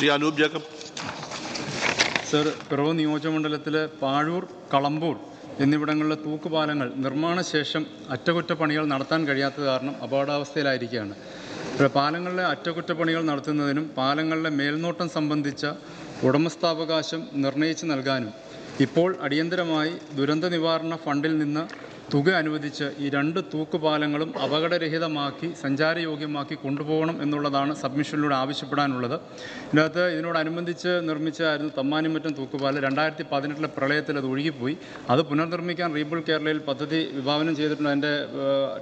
Shri Anoop Jacob. Sir പിറവ് നിയോജകമണ്ഡലത്തിലെ പാഴൂർ കളമ്പൂർ എന്നിവിടങ്ങളിലെ തൂക്കുപാലങ്ങൾ നിർമ്മാണശേഷം അറ്റകുറ്റപ്പണികൾ നടത്താൻ കഴിയാത്തത് കാരണം അപകടാവസ്ഥയിലായിരിക്കുകയാണ് പാലങ്ങളിലെ അറ്റകുറ്റപ്പണികൾ നടത്തുന്നതിനും പാലങ്ങളിലെ മേൽനോട്ടം സംബന്ധിച്ച ഉടമസ്ഥാവകാശം നിർണയിച്ച് നൽകാനും ഇപ്പോൾ അടിയന്തരമായി ദുരന്ത നിവാരണ ഫണ്ടിൽ നിന്ന് തുക അനുവദിച്ച് ഈ രണ്ട് തൂക്കുപാലങ്ങളും അപകടരഹിതമാക്കി സഞ്ചാരയോഗ്യമാക്കി കൊണ്ടുപോകണം എന്നുള്ളതാണ് സബ്മിഷനിലൂടെ ആവശ്യപ്പെടാനുള്ളത്. ഇതിനകത്ത് ഇതിനോടനുബന്ധിച്ച് നിർമ്മിച്ചായിരുന്നു തമ്മാനിമറ്റം തൂക്കുപാലം. രണ്ടായിരത്തി പതിനെട്ടിലെ പ്രളയത്തിൽ അത് ഒഴുകിപ്പോയി. അത് പുനർനിർമ്മിക്കാൻ റീബിൾ കേരളയിൽ പദ്ധതി വിഭാവനം ചെയ്തിട്ടുണ്ട്. അതിന്റെ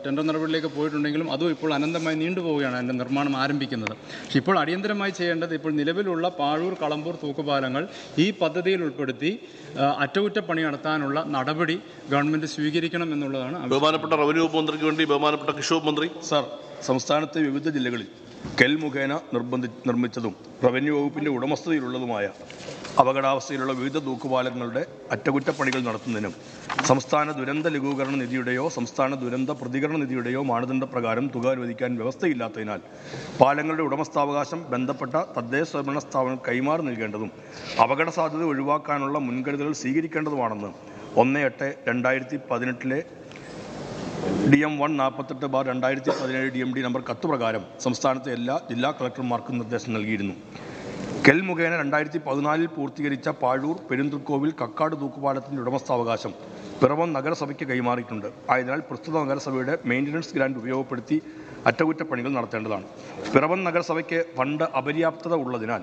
ടെൻഡർ നടപടിയിലേക്ക് പോയിട്ടുണ്ടെങ്കിലും അതും ഇപ്പോൾ അനന്തമായി നീണ്ടുപോവുകയാണ് അതിന്റെ നിർമ്മാണം ആരംഭിക്കുന്നത്. പക്ഷേ ഇപ്പോൾ അടിയന്തരമായി ചെയ്യേണ്ടത് ഇപ്പോൾ നിലവിലുള്ള പാഴൂർ കളമ്പൂർ തൂക്കുപാലങ്ങൾ ഈ പദ്ധതിയിൽ ഉൾപ്പെടുത്തി അറ്റകുറ്റപ്പണി നടത്താനുള്ള നടപടി ഗവൺമെന്റ് സ്വീകരിക്കണം എന്നുള്ളതാണ് ബഹുമാനപ്പെട്ട റവന്യൂ മന്ത്രിക്ക് വേണ്ടി ബഹുമാനപ്പെട്ട കിഷോർ മന്ത്രി. സാർ സംസ്ഥാനത്തെ വിവിധ ജില്ലകളിൽ കെൽ മുഖേന നിർബന്ധി നിർമ്മിച്ചതും റവന്യൂ വകുപ്പിന്റെ ഉടമസ്ഥതയിലുള്ളതുമായ അപകടാവസ്ഥയിലുള്ള വിവിധ തൂക്കുപാലങ്ങളുടെ അറ്റകുറ്റപ്പണികൾ നടത്തുന്നതിനും സംസ്ഥാന ദുരന്ത ലഘൂകരണ നിധിയുടെയോ സംസ്ഥാന ദുരന്ത പ്രതികരണ നിധിയുടെയോ മാനദണ്ഡപ്രകാരം തുക അനുവദിക്കാൻ വ്യവസ്ഥയില്ലാത്തതിനാൽ പാലങ്ങളുടെ ഉടമസ്ഥാവകാശം ബന്ധപ്പെട്ട തദ്ദേശ സ്വയംഭരണ സ്ഥാപനം കൈമാറി നൽകേണ്ടതും അപകട സാധ്യത ഒഴിവാക്കാനുള്ള മുൻകരുതലുകൾ സ്വീകരിക്കേണ്ടതുമാണെന്ന് ഒന്ന് എട്ട് രണ്ടായിരത്തി പതിനെട്ടിലെ ഡി എം വൺ നാൽപ്പത്തെട്ട് ബാർ രണ്ടായിരത്തി പതിനേഴ് ഡി എം ഡി നമ്പർ കത്ത് പ്രകാരം സംസ്ഥാനത്തെ എല്ലാ ജില്ലാ കളക്ടർമാർക്കും നിർദ്ദേശം നൽകിയിരുന്നു. കെൽ മുഖേന രണ്ടായിരത്തി പതിനാലിൽ പൂർത്തീകരിച്ച പാഴൂർ പെരുന്തൃക്കോവിൽ കക്കാട് തൂക്കുപാലത്തിന്റെ ഉടമസ്ഥാവകാശം പിറവം നഗരസഭയ്ക്ക് കൈമാറിയിട്ടുണ്ട്. ആയതിനാൽ പ്രസ്തുത നഗരസഭയുടെ മെയിന്റനൻസ് ഗ്രാൻഡ് ഉപയോഗപ്പെടുത്തി അറ്റകുറ്റപ്പണികൾ നടത്തേണ്ടതാണ്. പിറവം നഗരസഭയ്ക്ക് ഫണ്ട് അപര്യാപ്തത ഉള്ളതിനാൽ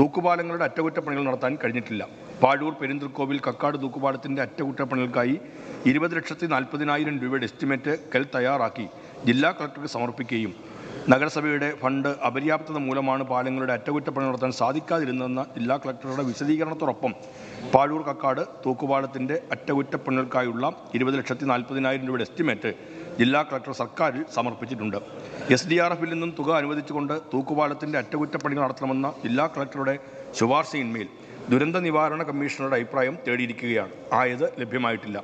തൂക്കുപാലങ്ങളുടെ അറ്റകുറ്റപ്പണികൾ നടത്താൻ കഴിഞ്ഞിട്ടില്ല. പാഴൂർ പെരിന്തൃക്കോവിൽ കക്കാട് തൂക്കുപാടത്തിന്റെ അറ്റകുറ്റപ്പണികൾക്കായി ഇരുപത് ലക്ഷത്തി നാൽപ്പതിനായിരം രൂപയുടെ എസ്റ്റിമേറ്റ് കൽ തയ്യാറാക്കി ജില്ലാ കളക്ടർക്ക് സമർപ്പിക്കുകയും നഗരസഭയുടെ ഫണ്ട് അപര്യാപ്തത മൂലമാണ് പാലങ്ങളുടെ അറ്റകുറ്റപ്പണി നടത്താൻ സാധിക്കാതിരുന്നതെന്ന ജില്ലാ കളക്ടറുടെ വിശദീകരണത്തോടൊപ്പം പാഴൂർ കക്കാട് തൂക്കുപാലത്തിന്റെ അറ്റകുറ്റപ്പണികൾക്കായുള്ള ഇരുപത് ലക്ഷത്തി നാൽപ്പതിനായിരം രൂപയുടെ എസ്റ്റിമേറ്റ് ജില്ലാ കളക്ടർ സർക്കാരിൽ സമർപ്പിച്ചിട്ടുണ്ട്. എസ് ഡി ആർ എഫിൽ നിന്നും തുക അനുവദിച്ചുകൊണ്ട് തൂക്കുപാലത്തിന്റെ അറ്റകുറ്റപ്പണികൾ നടത്തണമെന്ന ജില്ലാ കളക്ടറുടെ ശുപാർശയിന്മേൽ ദുരന്ത നിവാരണ കമ്മീഷണറുടെ അഭിപ്രായം തേടിയിരിക്കുകയാണ്. ആയത് ലഭ്യമായിട്ടില്ല.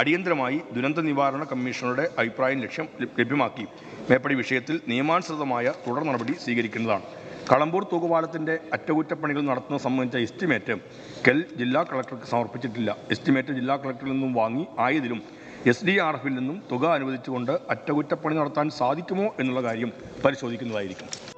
അടിയന്തരമായി ദുരന്ത നിവാരണ കമ്മീഷണറുടെ അഭിപ്രായം ലക്ഷ്യം ലഭ്യമാക്കി. മേപ്പടി വിഷയത്തിൽ നിയമാനുസൃതമായ തുടർ നടപടി സ്വീകരിക്കുന്നതാണ്. കളമ്പൂർ തൂക്കുപാലത്തിന്റെ അറ്റകുറ്റപ്പണികൾ നടത്തുന്നത് സംബന്ധിച്ച എസ്റ്റിമേറ്റ് കെൽ ജില്ലാ കളക്ടർക്ക് സമർപ്പിച്ചിട്ടില്ല. എസ്റ്റിമേറ്റ് ജില്ലാ കളക്ടറിൽ നിന്നും വാങ്ങി ആയതിലും എസ് ഡി ആർ എഫിൽ നിന്നും തുക അനുവദിച്ചുകൊണ്ട് അറ്റകുറ്റപ്പണി നടത്താൻ സാധിക്കുമോ എന്നുള്ള കാര്യം പരിശോധിക്കുന്നതായിരിക്കും.